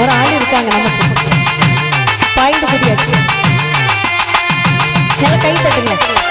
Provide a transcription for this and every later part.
ஒரு ஆள் இருக்காங்க நமக்கு பாயிண்ட் புரியாச்சு நல்லா கை தட்டுங்க.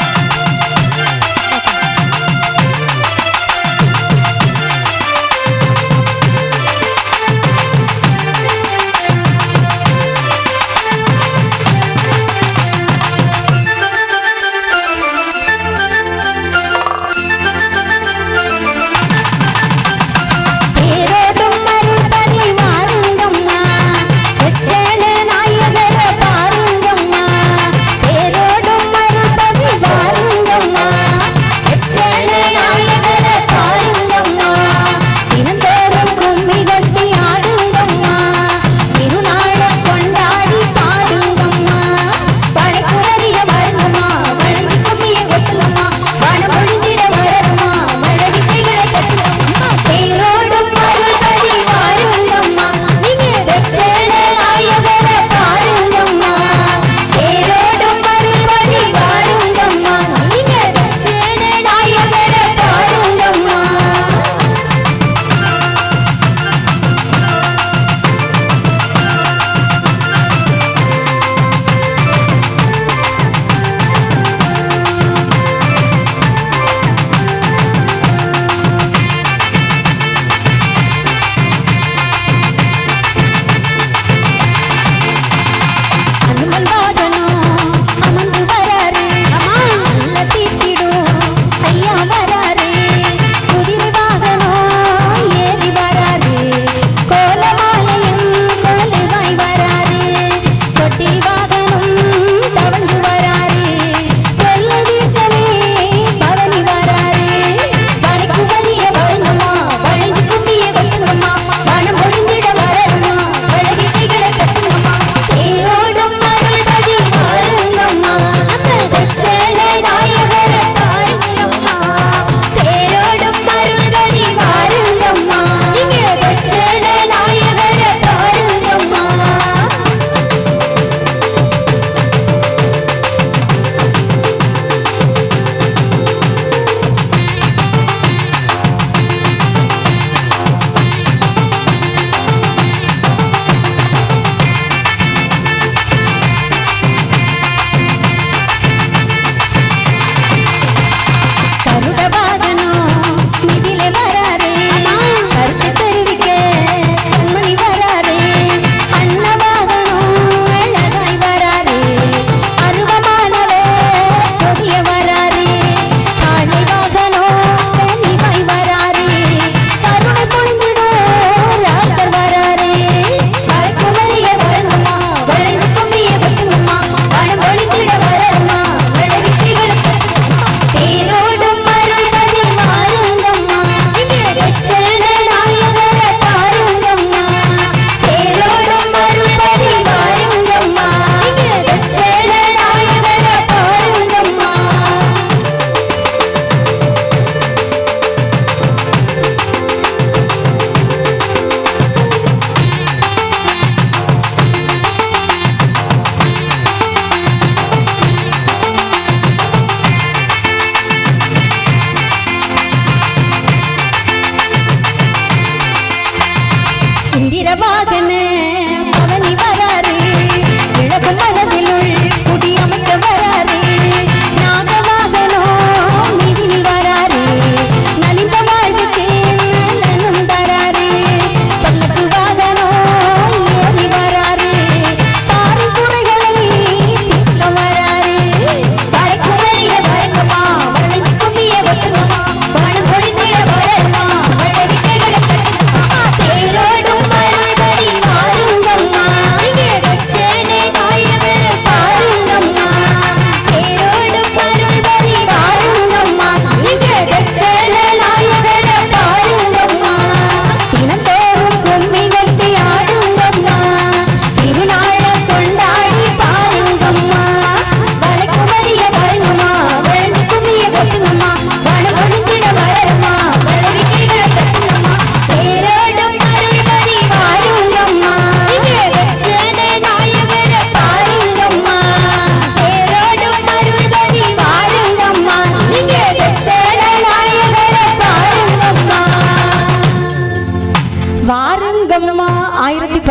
বাজনে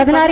பதினாறு